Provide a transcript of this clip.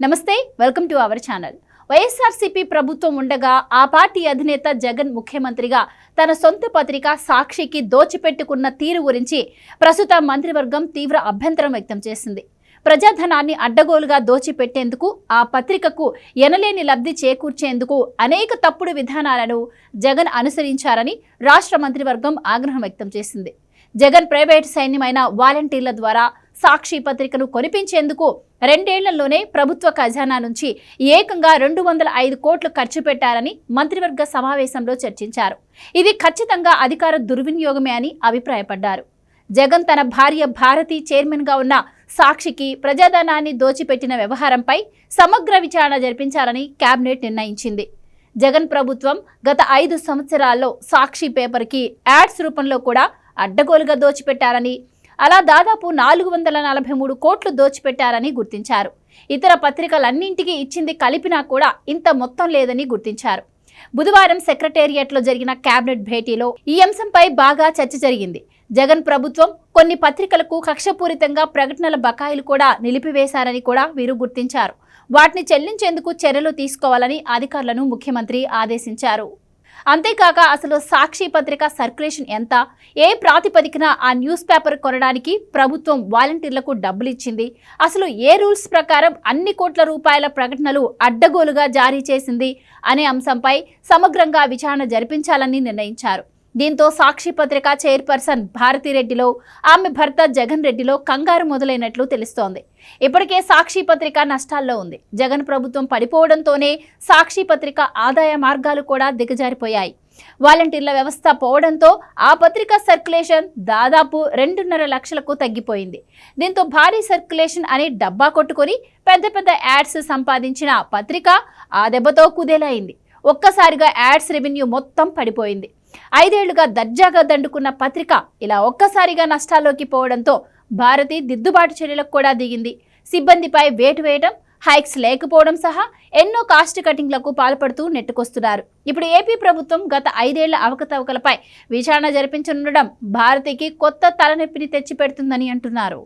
నమస్తే welcome to our channel. YSRCP ప్రభుత్వం ఉండగా ఆ పార్టీ అధినేత జగన్ ముఖ్యమంత్రిగా తన సొంత పత్రిక సాక్షికి దోచిపెట్టుకున్న తీరు గురించి ప్రస్తుత మంత్రివర్గం తీవ్ర అభ్యంతరం వ్యక్తం చేసింది. ప్రజాధనాన్ని అడ్డగోలుగా దోచిపెట్టేందుకు ఆ పత్రికకు ఎనలేని లబ్ధి చేకూర్చేందుకు అనేక తప్పుడు విధానాలను జగన్ అనుసరించారని రాష్ట్ర మంత్రివర్గం ఆగ్రహం వ్యక్తం చేసింది. జగన్ ప్రైవేట్ సైన్యమైన వాలంటీర్ల ద్వారా సాక్షి పత్రికను కొనిపించేందుకు రెండేళ్ళలోనే ప్రభుత్వ ఖజానా నుంచి ఏకంగా రెండు వందల ఐదు కోట్లు ఖర్చు పెట్టారని మంత్రివర్గ సమావేశంలో చర్చించారు. ఇది ఖచ్చితంగా అధికార దుర్వినియోగమే అని అభిప్రాయపడ్డారు. జగన్ తన భార్య భారతి చైర్మన్గా ఉన్న సాక్షికి ప్రజాధనాన్ని దోచిపెట్టిన వ్యవహారంపై సమగ్ర విచారణ జరిపించాలని కేబినెట్ నిర్ణయించింది. జగన్ ప్రభుత్వం గత ఐదు సంవత్సరాల్లో సాక్షి పేపర్కి యాడ్స్ రూపంలో కూడా అడ్డగోలుగా దోచిపెట్టారని అలా దాదాపు నాలుగు వందల నలభై మూడు కోట్లు దోచిపెట్టారని గుర్తించారు. ఇతర పత్రికలన్నింటికి ఇచ్చింది కలిపినా కూడా ఇంత మొత్తం లేదని గుర్తించారు. బుధవారం సెక్రటేరియట్లో జరిగిన కేబినెట్ భేటీలో ఈ అంశంపై బాగా చర్చ జరిగింది. జగన్ ప్రభుత్వం కొన్ని పత్రికలకు కక్షపూరితంగా ప్రకటనల బకాయిలు కూడా నిలిపివేశారని కూడా వీరు గుర్తించారు. వాటిని చెల్లించేందుకు చర్యలు తీసుకోవాలని అధికారులను ముఖ్యమంత్రి ఆదేశించారు. అంతేకాక అసలు సాక్షి పత్రిక సర్క్యులేషన్ ఎంత? ఏ ప్రాతిపదికన ఆ న్యూస్ పేపర్ కొనడానికి ప్రభుత్వం వాలంటీర్లకు డబ్బులు ఇచ్చింది అసలు ఏ రూల్స్ ప్రకారం అన్ని కోట్ల రూపాయల ప్రకటనలు అడ్డగోలుగా జారీ చేసింది? అనే అంశంపై సమగ్రంగా విచారణ జరిపించాలని నిర్ణయించారు. దీంతో సాక్షి పత్రిక చైర్పర్సన్ భారతిరెడ్డిలో ఆమె భర్త జగన్ రెడ్డిలో కంగారు మొదలైనట్లు తెలుస్తోంది. ఇప్పటికే సాక్షి పత్రిక నష్టాల్లో ఉంది. జగన్ ప్రభుత్వం పడిపోవడంతోనే సాక్షి పత్రిక ఆదాయ మార్గాలు కూడా దిగజారిపోయాయి. వాలంటీర్ల వ్యవస్థ పోవడంతో ఆ పత్రిక సర్క్యులేషన్ దాదాపు రెండున్నర లక్షలకు తగ్గిపోయింది. దీంతో భారీ సర్క్యులేషన్ అని డబ్బా కొట్టుకొని పెద్ద పెద్ద యాడ్స్ సంపాదించిన పత్రిక ఆ దెబ్బతో కుదేలైంది. ఒక్కసారిగా యాడ్స్ రెవెన్యూ మొత్తం పడిపోయింది. ఐదేళ్ళుగా దర్జాగా దండుకున్న పత్రిక ఇలా ఒక్కసారిగా నష్టాల్లోకి పోవడంతో భారతి దిద్దుబాటు చర్యలకు కూడా దిగింది. సిబ్బందిపై వేటు వేయడం హైక్స్ లేకపోవడం సహా ఎన్నో కాస్ట్ కటింగ్లకు పాల్పడుతూ నెట్టుకొస్తున్నారు. ఇప్పుడు ఏపీ ప్రభుత్వం గత ఐదేళ్ళ అవకతవకలపై విచారణ జరిపించనుండడం భారతికి కొత్త తలనొప్పిని తెచ్చిపెడుతుందని అంటున్నారు.